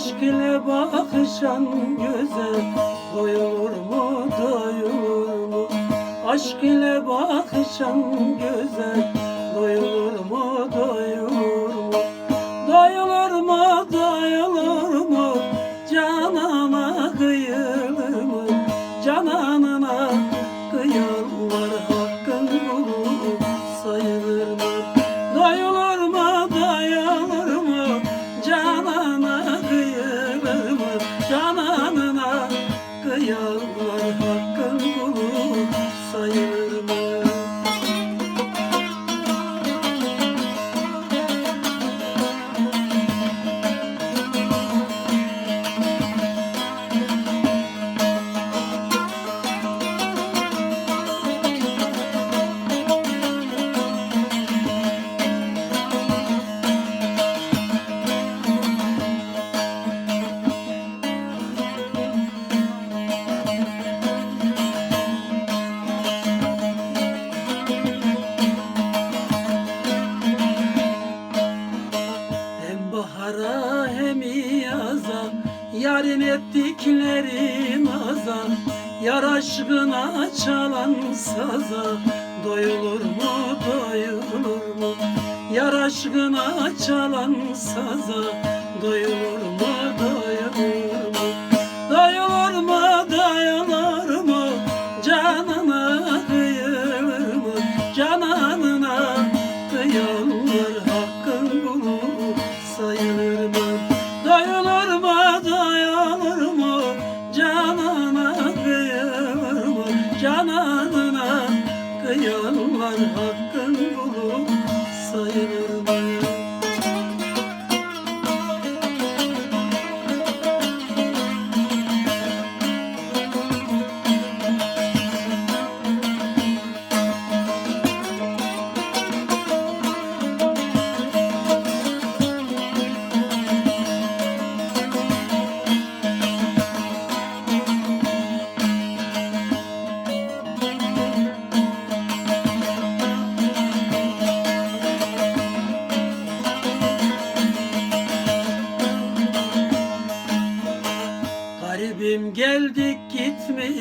Aşk ile bakışan göze Doyulur mu doyulur mu? Aşk ile bakışan göze naza Yar çalan saza. Doyulur mu doyulur mu? Yar aşkına çalan saza. Doyulur mu doyulur mu? Doyulur mu doyulur mu Canına kıyılır mı? Cananına Hakkın kulu sayılır mı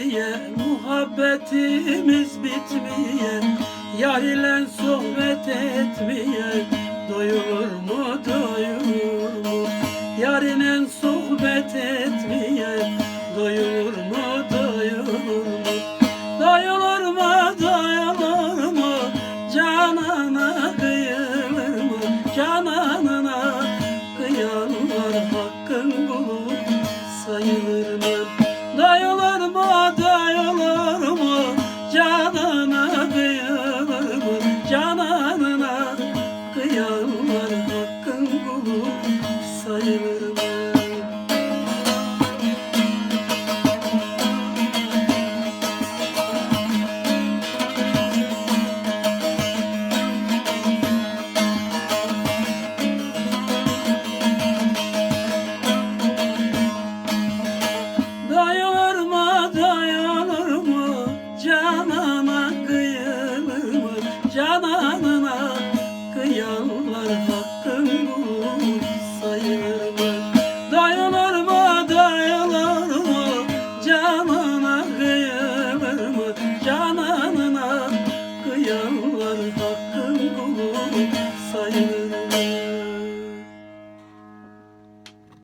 gitmeye Muhabbetimiz bitmeye Yar ile sohbet etmeye Doyulur mu doyulur mu? Yar ile sohbet etmeye Doyulur mu doyulur mu? Doyulur mu doyulur mu? Canana kıyılır hakkın